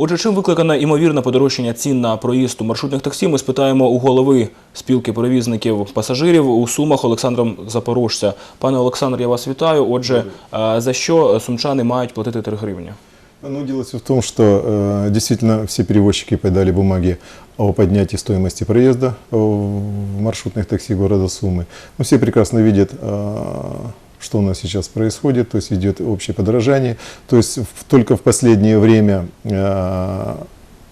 Отже, чим викликане імовірне подорожчання цін на проїзд у маршрутних таксі, ми спитаємо у голови спілки перевізників пасажирів у Сумах Олександра Запорожця. Пане Олександр, я вас вітаю. Отже, е, за що сумчани мають платити 3 гривні? Ну, дело всё в том, что э, действительно все перевозчики подали бумаги о поднятии стоимости проезда э, в маршрутных такси города Сумы. Ну, все прекрасно видят, э, что у нас сейчас происходит, то есть идет общее подорожание. То есть только в последнее время э,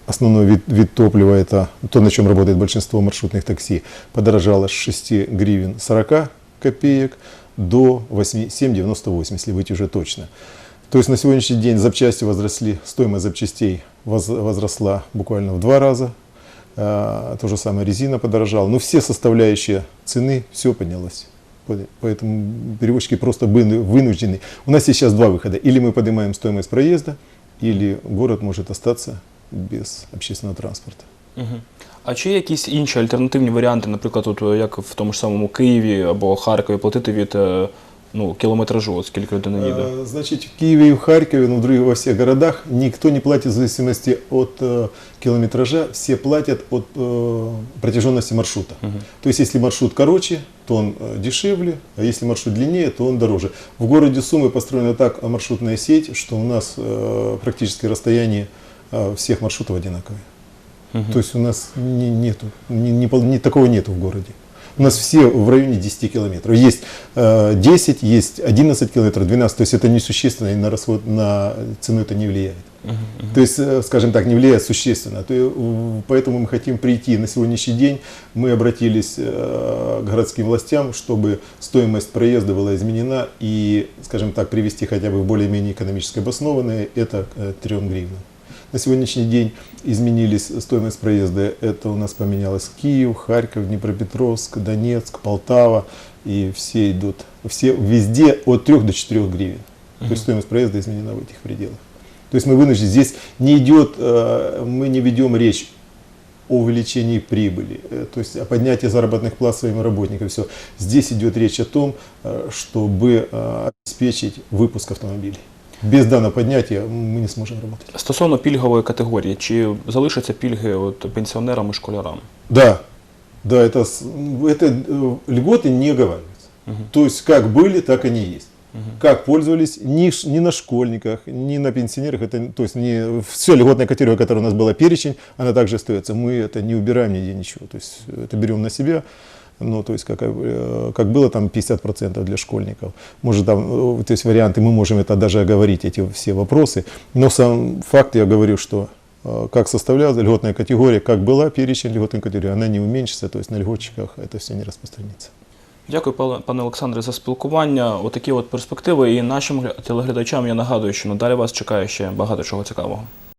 основной вид, вид топлива, это то, на чем работает большинство маршрутных такси, подорожало с 6 гривен 40 копеек до 8 7,98, если быть уже точно. То есть на сегодняшний день запчасти возросли, стоимость запчастей воз- возросла буквально в два раза. А, То же самое резина подорожала. Но все составляющие цены, все поднялось. По- Поэтому перевозчики просто были вынуждены. У нас сейчас два выхода. Или мы поднимаем стоимость проезда, или город может остаться без общественного транспорта. Мгм. А чи є якісь інші альтернативні варіанти, наприклад, от, е, як в тому ж самому Києві або Харкові, платити від е, ну, кілометражу, от скільки людина їде? Э, Значит, в Киеве и в Харькове, ну, в других во всех городах никто не платит в зависимости от э, километража, все платят от э, протяженности маршрута. То есть, если маршрут короче, то он э, дешевле, а если маршрут длиннее, то он дороже. В городе Сумы построена так а, маршрутная сеть, что у нас э, практически расстояние э, всех маршрутов одинаковое. То есть у нас не, нету, не, не пол- не- такого нету в городе. У нас все в районе 10 километров. Есть э, 10, есть 11 километров, 12. То есть это несущественно, и на расход, на цену это не влияет. То есть, э, скажем так, не влияет существенно. То, э, поэтому мы хотим прийти на сегодняшний день. Мы обратились э, к городским властям, чтобы стоимость проезда была изменена и, скажем так, привести хотя бы в более-менее экономически обоснованное, это к 3 гривнам. На сегодняшний день изменились стоимость проезда. Это у нас поменялось Киев, Харьков, Днепропетровск, Донецк, Полтава. И все идут, все везде от 3 до 4 гривен. То есть стоимость проезда изменена в этих пределах. То есть мы вынуждены, здесь не идет, э, мы не ведем речь о увеличении прибыли, э, то есть о поднятии заработных плат своим работникам. Все. Здесь идет речь о том, э, чтобы обеспечить выпуск автомобилей Без данного поднятия мы не сможем работать. Стосовно пільгової категорії, чи залишаться пільги от, пенсіонерам і школярам? Да, да, это, с- это э, льготы не оговариваются. То есть как были, так они и есть. Как пользовались, ни, ш- ни на школьниках, ни на пенсионерах, это, то есть не, все льготная категория, которая у нас была перечень, она также остается. Мы это не убираем нигде ничего, то есть это берем на себя. Ну, то есть, как, э, как было там 50% для школьников. Может, там, э, то есть варианты, мы можем это даже оговорить, эти все вопросы. Но сам факт, я говорю, что э, как составлялась льготная категория, как была перечень льготной категории, она не уменьшится, то есть на льготчиках это все не распространится. Дякую, пане- пане Олександре, за спілкування. Отакі от перспективи. І нашим гля- телеглядачам я нагадую, що надалі вас чекає ще багато чого цікавого.